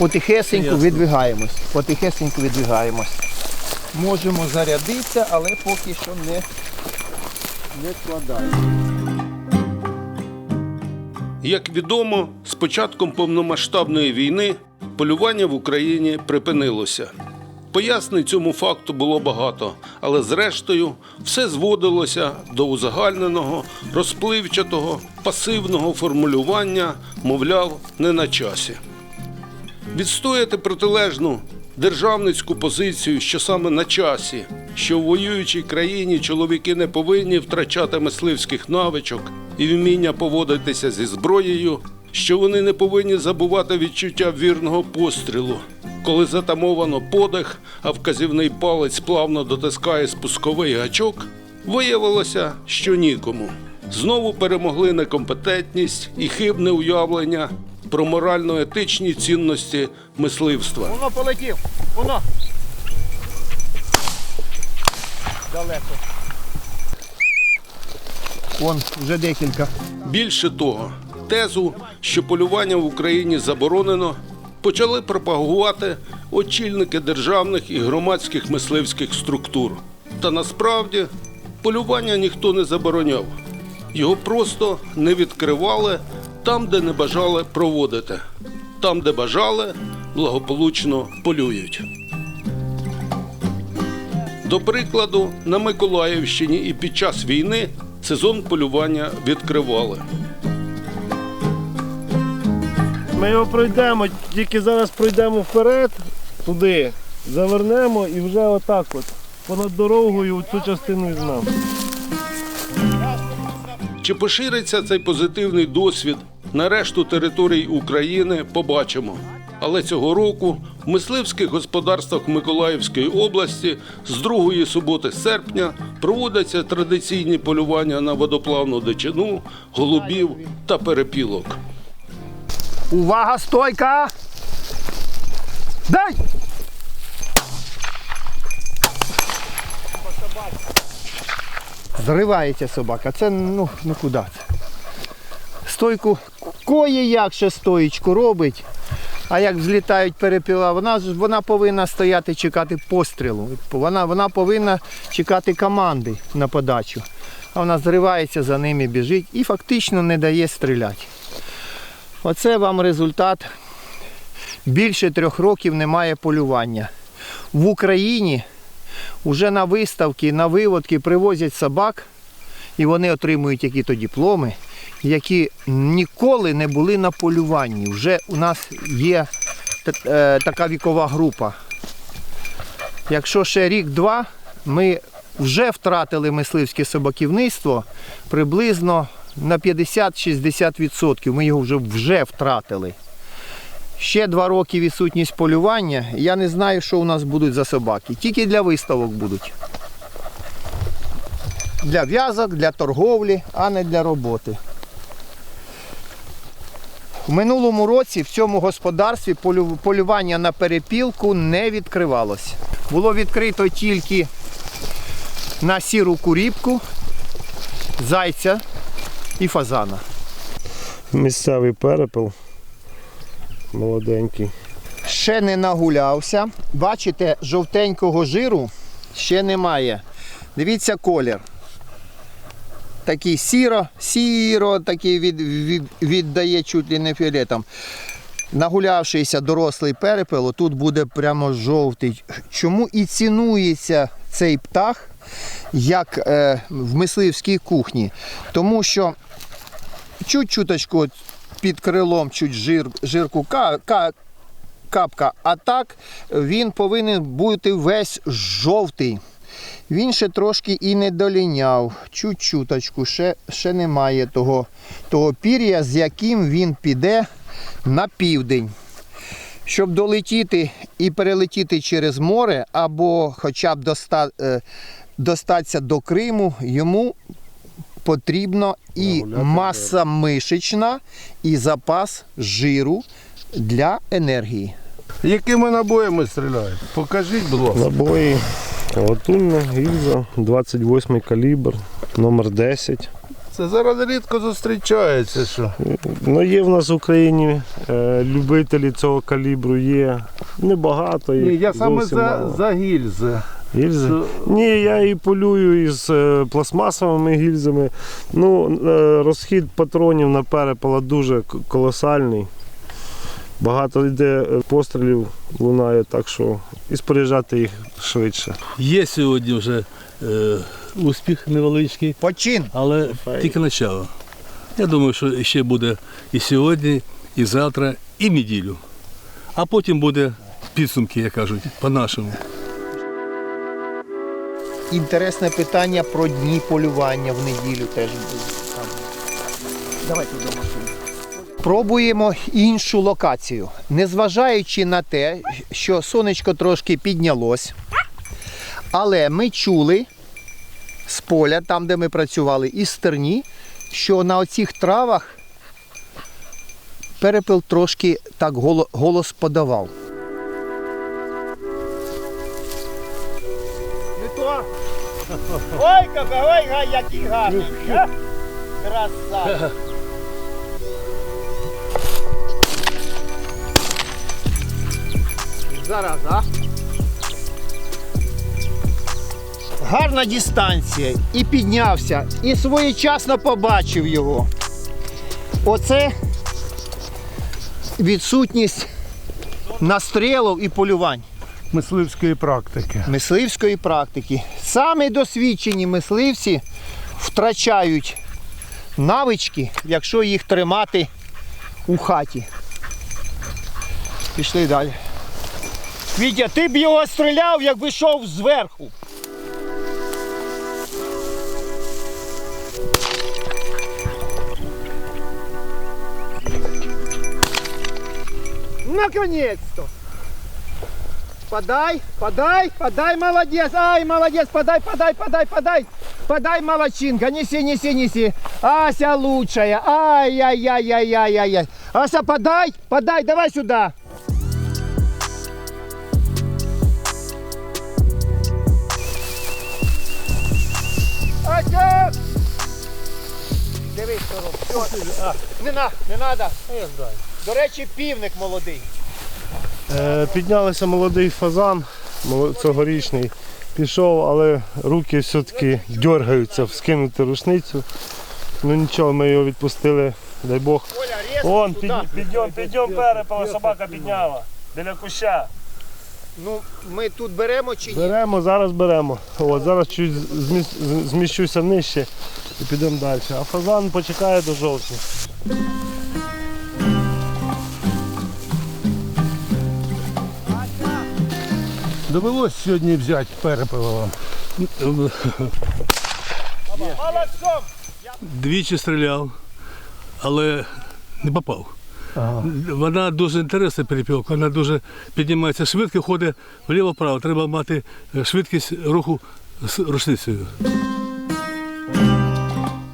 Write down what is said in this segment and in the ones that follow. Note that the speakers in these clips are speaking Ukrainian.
потихесеньку відвигаємось. Потихесеньку відвигаємось. Можемо зарядитися, але поки що не, не складаємо. Як відомо, з початком повномасштабної війни полювання в Україні припинилося. Пояснень цьому факту було багато, але зрештою все зводилося до узагальненого, розпливчатого, пасивного формулювання, мовляв, не на часі. Відстояти протилежну державницьку позицію, що саме на часі, що в воюючій країні чоловіки не повинні втрачати мисливських навичок і вміння поводитися зі зброєю, що вони не повинні забувати відчуття вірного пострілу, коли затамовано подих, а вказівний палець плавно дотискає спусковий гачок, виявилося, що нікому. Знову перемогли некомпетентність і хибне уявлення про морально-етичні цінності мисливства. Воно полетів. Воно. Далеко. Вон, вже декілька. Більше того, тезу, що полювання в Україні заборонено, почали пропагувати очільники державних і громадських мисливських структур. Та насправді полювання ніхто не забороняв. Його просто не відкривали там, де не бажали проводити. Там, де бажали, благополучно полюють. До прикладу, на Миколаївщині і під час війни сезон полювання відкривали. Ми його пройдемо, тільки зараз пройдемо вперед, туди, завернемо і вже отак от. Понад дорогою цю частину візьмемо. Чи пошириться цей позитивний досвід на решту територій України, побачимо. Але цього року в мисливських господарствах Миколаївської області з другої суботи серпня проводяться традиційні полювання на водоплавну дичину, голубів та перепілок. Увага, стойка! Дай! Зривається собака. Це ну, ну куди? Стойку кое як ще стоїчку робить. А як взлітають перепіла, вона вона повинна стояти чекати пострілу. Вона, вона повинна чекати команди на подачу. А вона зривається за ними, біжить і фактично не дає стріляти. Оце вам результат. Більше трьох років немає полювання. В Україні вже на виставки, на виводки привозять собак, і вони отримують які-то дипломи, які ніколи не були на полюванні. Вже у нас є е, така вікова група. Якщо ще рік-два, ми вже втратили мисливське собаківництво приблизно на 50-60%. Ми його вже, вже втратили. Ще два роки відсутність полювання. Я не знаю, що у нас будуть за собаки. Тільки для виставок будуть. Для в'язок, для торговлі, а не для роботи. В минулому році в цьому господарстві полювання на перепілку не відкривалось. Було відкрито тільки на сіру куріпку, зайця і фазана. Місцевий перепел. Молоденький. ще не нагулявся. Бачите, жовтенького жиру ще немає. Дивіться колір. Такий сіро, сіро, такий від, від, віддає чуть ли не фіолетом. Нагулявшийся дорослий перепел, тут буде прямо жовтий. Чому і цінується цей птах як е, в мисливській кухні? Тому що чуть-чуточку під крилом, чуть жир, жирку ка, ка, капка. А так він повинен бути весь жовтий. Він ще трошки і не доліняв. Чуть-чуточку, ще, ще немає того, того пір'я, з яким він піде на південь. Щоб долетіти і перелетіти через море, або хоча б доста, е, достатися до Криму, йому потрібно і маса мишечна, і запас жиру для енергії. Якими набоями стріляють? Покажіть, будь ласка. Набої латунна, гільза, 28 калібр, номер 10. Це зараз рідко зустрічається, що. Ну, є в нас в Україні е, любителі цього калібру, є небагато. Ні, їх я саме за, мало. за гільзи. Гільзи? Що- Ні, я і полюю із е, пластмасовими гільзами. Ну, е, розхід патронів на перепала дуже колосальний. Багато йде е, пострілів лунає, так що і споряджати їх швидше. Є сьогодні вже е, успіх невеличкий, Почин. але тільки начало. Я думаю, що ще буде і сьогодні, і завтра, і неділю. А потім буде підсумки, як кажуть, по-нашому. Інтересне питання про дні полювання в неділю теж буде. Давайте до машини. Пробуємо іншу локацію. Незважаючи на те, що сонечко трошки піднялось, але ми чули з поля, там де ми працювали, із стерні, що на оцих травах перепел трошки так голос подавав. Ой, ой, ой, який гарний. а? Краса. Зараз, а? Гарна дистанція. І піднявся, і своєчасно побачив його. Оце відсутність настрілів і полювань Мисливської практики. мисливської практики. Самі досвідчені мисливці втрачають навички, якщо їх тримати у хаті. Пішли далі. Вітя, ти б його стріляв, якби йшов зверху. Наконец-то! Подай, подай, подай, молодец. Ай, молодец, подай, подай, подай, подай. Подай, молодчинка, неси, неси, неси. Ася лучшая. Ай-яй-яй-яй-яй-яй. Ася, подай, подай, давай сюда. Ася! Дивись, що робить. Не, на, не надо. До речі, півник молодий. Е, Піднялися молодий фазан, цьогорічний. Пішов, але руки все-таки дергаються вскинути рушницю. Ну нічого, ми його відпустили, дай Бог. Вон, сюди. підйом, підйом перепала, собака підняла. Біля куща. Ну, ми тут беремо чи ні? Беремо, зараз беремо. От, зараз чуть зміщуся нижче і підемо далі. А фазан почекає до жовтня. Довелось сьогодні взяти перепила. Молодцом! Двічі стріляв, але не попав. Вона дуже інтересна перепілка, вона дуже піднімається швидко, ходить вліво-вправо. Треба мати е, швидкість руху з рушницею.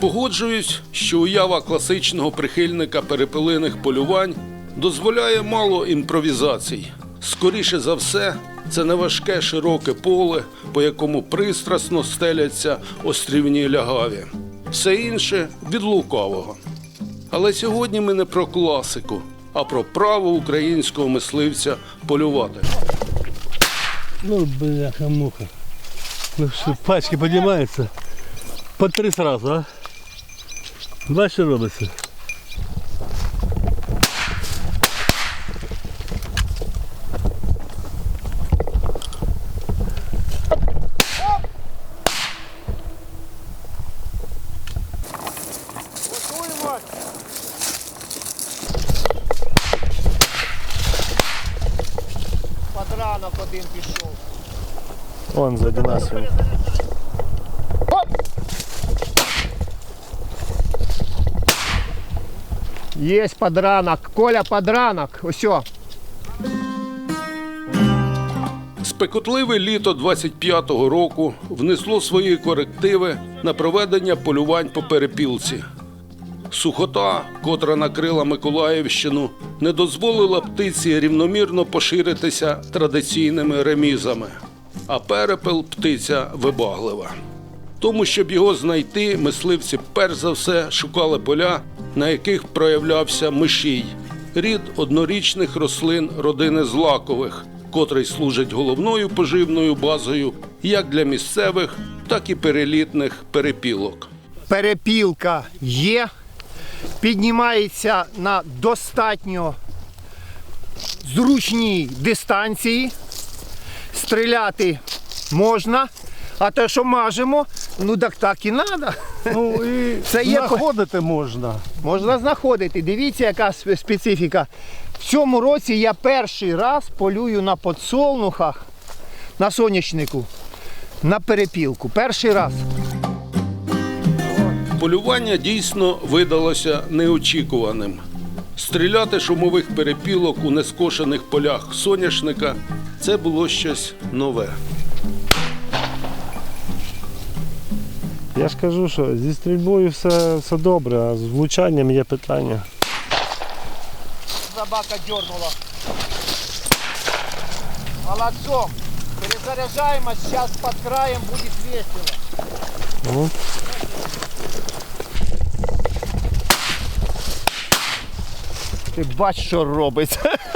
Погоджуюсь, що уява класичного прихильника перепелиних полювань дозволяє мало імпровізацій. Скоріше за все, це неважке широке поле, по якому пристрасно стеляться острівні лягаві. Все інше від лукавого. Але сьогодні ми не про класику, а про право українського мисливця полювати. Ну, бляха муха. Ну що, пачки піднімаються. По три сразу, а? Бачиш, що робиться? Готуємо! Подранок один пішов. Вон заді Есть подранок. Коля, подранок. Усьо. Спекотливе літо 25-го року внесло свої корективи на проведення полювань по перепілці. Сухота, котра накрила Миколаївщину, не дозволила птиці рівномірно поширитися традиційними ремізами, а перепел птиця вибаглива. Тому, щоб його знайти, мисливці перш за все шукали поля, на яких проявлявся мишій, рід однорічних рослин родини злакових, котрий служить головною поживною базою як для місцевих, так і перелітних перепілок. перепілка є, піднімається на достатньо зручній дистанції, стріляти можна, а те, що мажемо, ну так так і треба. Ну і Це є знаходити можна. Можна знаходити. Дивіться, яка специфіка. В цьому році я перший раз полюю на подсолнухах, на соняшнику, на перепілку. Перший раз. Полювання дійсно видалося неочікуваним. Стріляти шумових перепілок у нескошених полях соняшника це було щось нове. Я ж кажу, що зі стрільбою все, все добре, а з влучанням є питання. Собака дернула. Молодцом. Перезаряжаемость. Сейчас под краем будет весело. Ну. Ти бач, що робиться.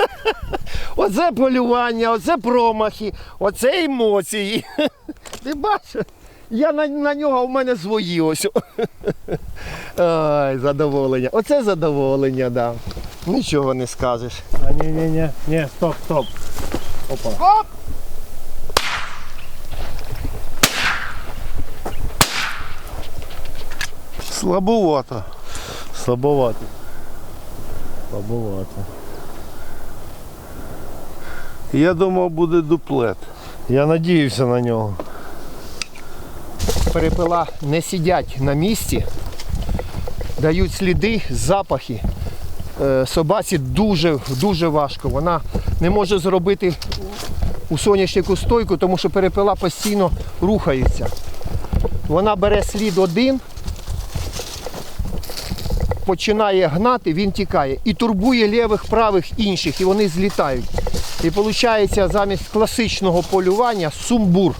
Оце полювання, оце промахи, оце емоції. Ти бачиш? Я на, на нього у мене свої ось. Ай, задоволення. Оце задоволення, да. Нічого не скажеш. А ні, ні, ні, ні, стоп, стоп. Опа. Хоп! Слабовато. Слабовато. Слабовато. Я думав, буде дуплет. Я надіюся на нього. Перепила не сидять на місці, дають сліди, запахи. Е, Собаці дуже, дуже важко. Вона не може зробити у соняшнику стойку, тому що перепила постійно рухається. Вона бере слід один, починає гнати, він тікає. І турбує лівих, правих інших, і вони злітають. І виходить замість класичного полювання сумбур.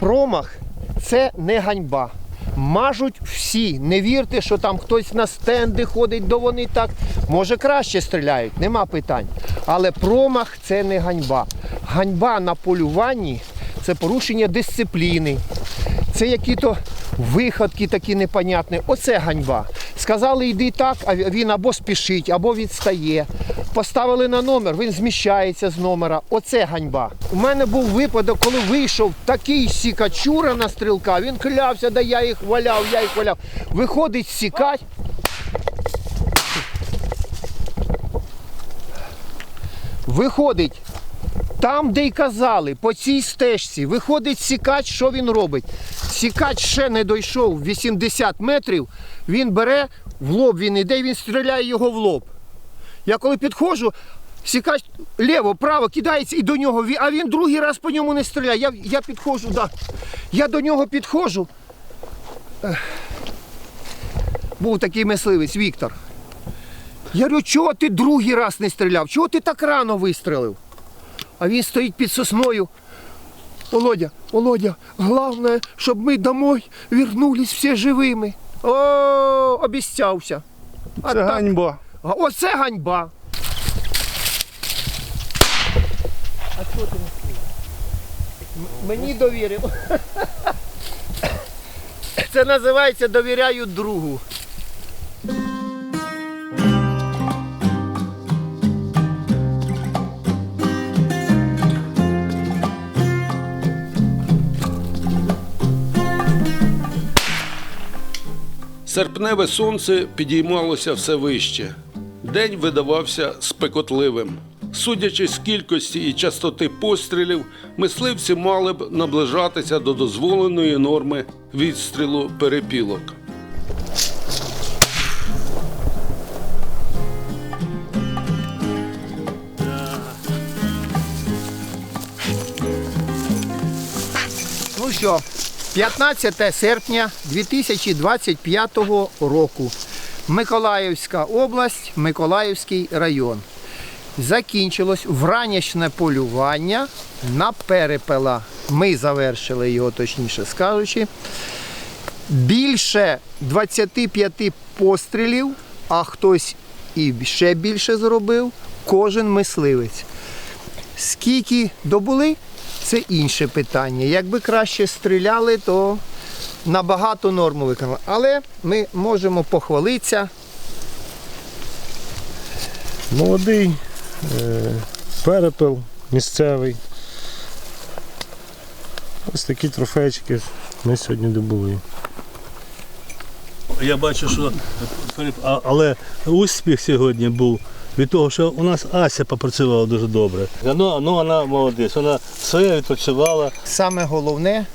Промах це не ганьба. Мажуть всі. Не вірте, що там хтось на стенди ходить, до вони так. Може краще стріляють, нема питань. Але промах це не ганьба. Ганьба на полюванні це порушення дисципліни. Це які-то виходки такі непонятні. Оце ганьба. Сказали, йди так, а він або спішить, або відстає. Поставили на номер, він зміщається з номера. Оце ганьба. У мене був випадок, коли вийшов такий сікачура на стрілка, він клявся, да я їх валяв, я їх валяв. Виходить сікать. Виходить там, де й казали, по цій стежці, виходить сікач, що він робить? Сікач ще не дійшов 80 метрів, він бере, в лоб він іде, і він стріляє його в лоб. Я коли підходжу, сікач ліво, право кидається і до нього, а він другий раз по ньому не стріляє. Я, я підходжу, да. я до нього підходжу. Був такий мисливець Віктор. Я говорю, чого ти другий раз не стріляв? Чого ти так рано вистрелив? А він стоїть під сосною. Володя, Володя, головне, щоб ми домой вернулись всі живими. О, обіцявся. А Це так- ганьба. Оце ганьба. А що ти не Мені довірив. Це називається довіряю другу. Серпневе сонце підіймалося все вище. День видавався спекотливим. Судячи з кількості і частоти пострілів, мисливці мали б наближатися до дозволеної норми відстрілу перепілок. Ну що, 15 серпня 2025 року. Миколаївська область, Миколаївський район. закінчилось вранішне полювання на перепела. Ми завершили його, точніше скажучи. Більше 25 пострілів, а хтось і ще більше зробив, кожен мисливець. Скільки добули, це інше питання. Якби краще стріляли, то набагато норму виконали. Але ми можемо похвалитися. Молодий е, перепел місцевий. Ось такі трофейчики ми сьогодні добули. Я бачу, що але успіх сьогодні був від того, що у нас Ася попрацювала дуже добре. Ну, ну вона молодець, вона своє відпрацювала. Саме головне,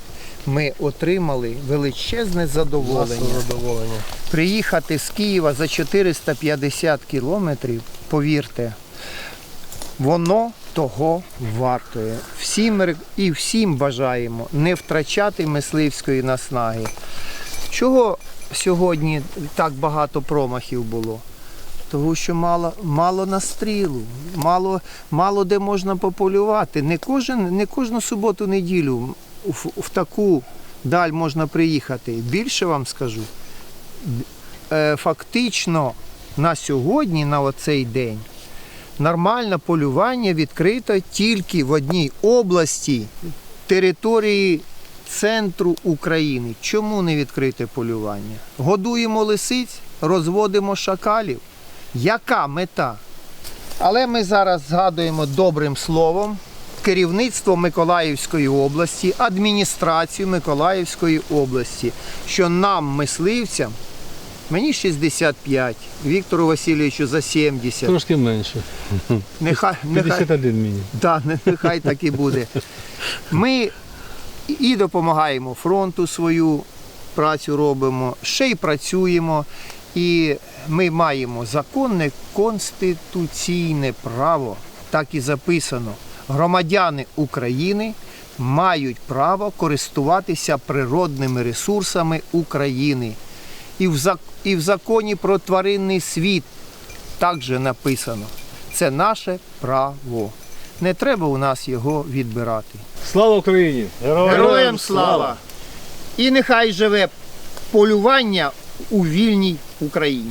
ми отримали величезне задоволення. задоволення. Приїхати з Києва за 450 кілометрів, повірте, воно того вартує. Всім і всім бажаємо не втрачати мисливської наснаги. Чого сьогодні так багато промахів було? Тому що мало, мало настрілу, мало, мало де можна пополювати. Не, кожен, не кожну суботу-неділю в, в таку даль можна приїхати. Більше вам скажу, е, фактично на сьогодні, на оцей день, нормальне полювання відкрито тільки в одній області території центру України. Чому не відкрите полювання? Годуємо лисиць, розводимо шакалів. Яка мета? Але ми зараз згадуємо добрим словом керівництво Миколаївської області, адміністрацію Миколаївської області, що нам, мисливцям, мені 65, Віктору Васильовичу за 70. Трошки менше. Нехай, нехай, 51 мені. Да, нехай так і буде. Ми і допомагаємо фронту свою працю робимо, ще й працюємо. І ми маємо законне конституційне право, так і записано. Громадяни України мають право користуватися природними ресурсами України. І в, зак- і в законі про тваринний світ також написано. Це наше право. Не треба у нас його відбирати. Слава Україні! Героям слава! І нехай живе полювання у вільній Україні.